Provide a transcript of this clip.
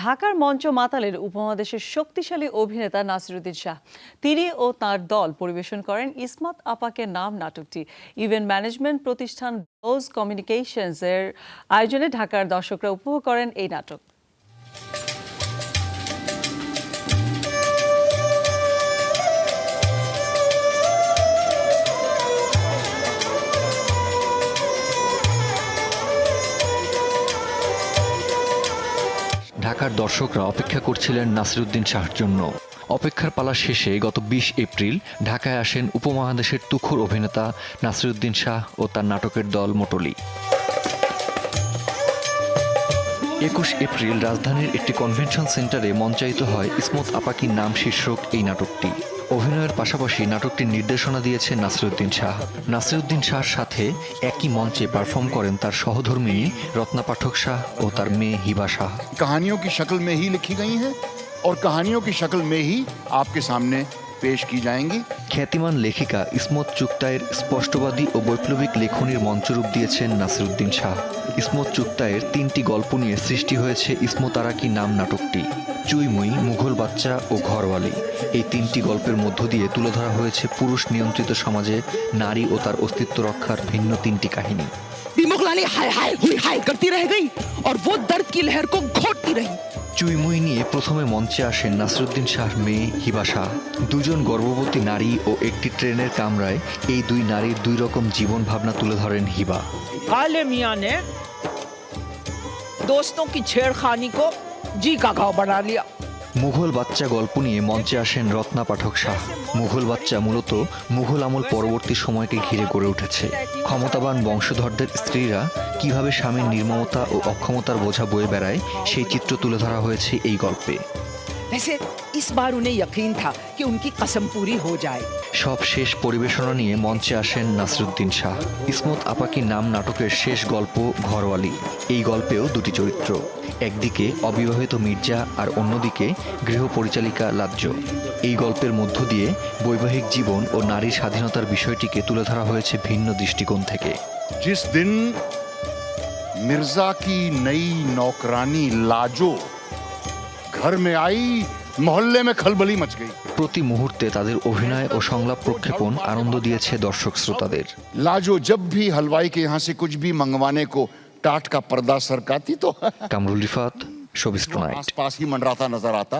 ঢাকার মঞ্চ মাতালের উপমহাদেশের শক্তিশালী অভিনেতা নাসিরুদ্দিন শাহ। তিনি ও তার দল পরিবেশন করেন ইসমাত আপাকে নাম নাটকটি। ইভেন্ট ম্যানেজমেন্ট প্রতিষ্ঠান বোজ কমিউনিকেশনস এর আয়োজনে ঢাকার দর্শকরা উপভোগ করেন এই নাটক। ঢাকার দর্শকরা অপেক্ষা করছিলেন নাসিরুদ্দিন শাহর জন্য। অপেক্ষার পালা শেষে গত বিশ এপ্রিল ঢাকায় আসেন উপমহাদেশের তুখুর অভিনেতা নাসিরুদ্দিন শাহ ও তার নাটকের দল মোটলি। একুশ এপ্রিল রাজধানীর একটি কনভেনশন সেন্টারে মঞ্চায়িত হয় ইসমত আপাকির নাম শীর্ষক এই নাটকটি। অভিনয়ের পাশাপাশি নাটকটির নির্দেশনা দিয়েছেন নাসিরুদ্দিন শাহ নাসিরুদ্দিন শাহর সাথে একই মঞ্চে পারফর্ম করেন তার সহধর্মিণী রত্না পাঠক শাহ ও তার মেয়ে হিবা শাহ कहानियों की शक्ल में ही लिखी गई हैं और कहानियों की शक्ल में ही आपके सामने पेश की जाएंगी খ্যাতিমান লেখিকা ইসমত চুক্তায়ের স্পষ্টবাদী ও বৈপ্লবিক লেখনীর মঞ্চরূপ দিয়েছেন নাসিরুদ্দিন শাহ ইসমত চুক্তায়ের তিনটি গল্প নিয়ে সৃষ্টি হয়েছে ইসমত আরাকি নাম নাটকটি চুইমুই মুঘল বাচ্চা ও ঘরওয়ালি এই তিনটি গল্পের মধ্য দিয়ে তুলে ধরা হয়েছে পুরুষ নিয়ন্ত্রিত সমাজে নারী ও তার অস্তিত্ব রক্ষার ভিন্ন তিনটি কাহিনী भी मुगलानी हाय हाय हुई हाय करती रह गई और वो दर्द की लहर को घोटती रही চুইমুই নিয়ে প্রথমে মঞ্চে আসেন নাসিরুদ্দিন শাহ মেয়ে হিবা শাহ দুজন গর্ভবতী নারী ও একটি ট্রেনের কামরায় এই দুই নারীর দুই রকম জীবন ভাবনা তুলে ধরেন হিবা काले मियाँ ने दोस्तों की छेड़खानी को जी का घाव बना लिया মুঘল বাচ্চা গল্প নিয়ে মঞ্চে আসেন রত্না পাঠক শাহ মুঘল বাচ্চা মূলত মুঘল আমল পরবর্তী সময়কে ঘিরে গড়ে উঠেছে ক্ষমতাবান বংশধরদের স্ত্রীরা কিভাবে স্বামীর নির্মমতা ও অক্ষমতার বোঝা বয়ে বেড়ায় সেই চিত্র তুলে ধরা হয়েছে এই গল্পে वैसे इस बार उन्हें यकीन था कि उनकी कसम पूरी हो जाए সব শেষ পরিবেশনা নিয়ে মঞ্চে আসেন নাসরুদ্দিন শাহ ইসমত আপাকি নাম নাটকের শেষ গল্প ঘরওয়ালি এই গল্পেও দুটি চরিত্র একদিকে অবিবাহিত মির্জা আর অন্যদিকে গৃহ পরিচালিকা লাজ্জ এই গল্পের মধ্য দিয়ে বৈবাহিক জীবন ও নারীর স্বাধীনতার বিষয়টিকে তুলে ধরা হয়েছে ভিন্ন দৃষ্টিকোণ থেকে जिस दिन मिर्जा की नई नौकरानी लाजो घर में आई मोहल्ले में खलबली मच गई প্রতি মুহূর্তে তাদের অভিনয় ও সংলাপ প্রক্ষেপণ আনন্দ দিয়েছে দর্শক শ্রোতাদের लाजो जब भी हलवाई के यहाँ से कुछ भी मंगवाने को टाट का पर्दा सरकाती तो কামরুল রিফাত শোবিস্ট নাইট आसपास ही मंडराता नजर आता